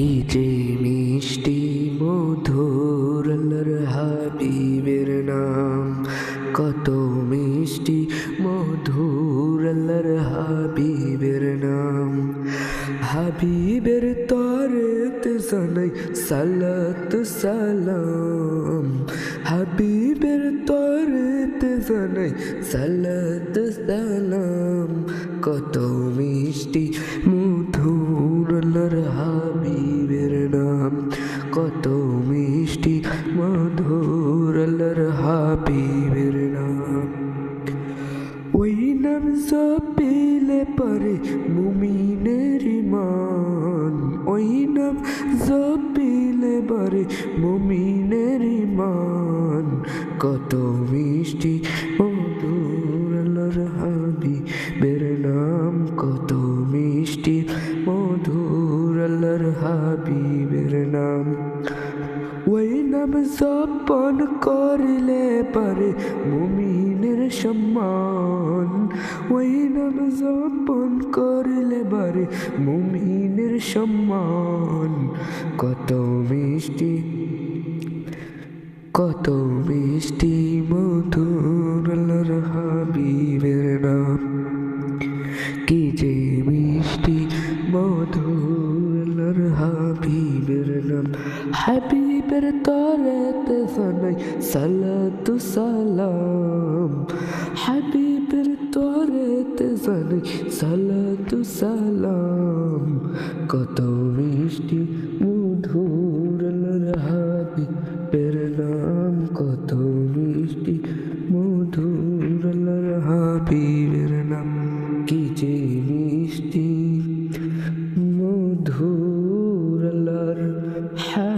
কি যে মিষ্টি মধুর হাবিবের নাম কত মিষ্টি মধুর হাবিবের নাম হাবিবের তরেতে জানাই সালাত সালাম হাবিবের তরেতে জানাই সালাত সালাম কত মিষ্টি মধুর আল্লাহর হাবিবের নাম ওই নাম জপিলে পারে মুমিনের ইমান। ওই নাম জপিলে পারে মুমিনের ইমান। কত মিষ্টি মধুর আল্লাহর হাবিবের নাম। কত মিষ্টি মধুর নাম ওই নাম জপন করলে পারে মুমিনের সম্মান। ওই নাম জপন করলে পারে মুমিনের সম্মান। কত মিষ্টি কত মিষ্টি মধুর হাবিবের নাম। কি যে মিষ্টি মধুর হাবিবের হাবিবের তরেতে জানাই সালাতু সালাম হাবিবের তরেতে জানাই সালাতু সালাম কত মিষ্টি মধুর হাবিবের নাম কত মিষ্টি মধুর হাবিবের নাম কি যে মিষ্টি মধুর হাবিব